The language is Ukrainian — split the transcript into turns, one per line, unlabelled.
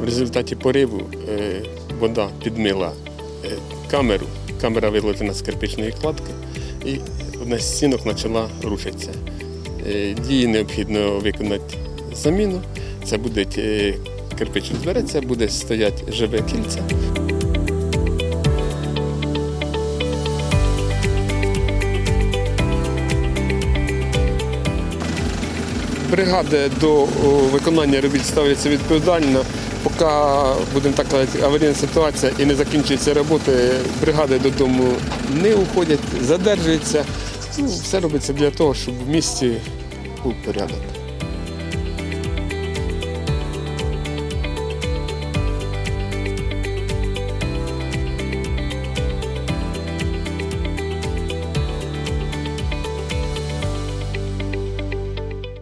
В результаті пориву е, вода підмила е, камеру, камера вилетіла з кирпичної кладки і одна з стінок почала рушитися. Е, Дії необхідно виконати заміну. Це буде кирпич збереться, буде стояти живе кільце. Бригада до виконання робіт ставляться відповідально. Поки будемо так казати, аварійна ситуація і не закінчується роботи, бригади додому не уходять, задержуються. Ну, все робиться для того, щоб в місті був порядок.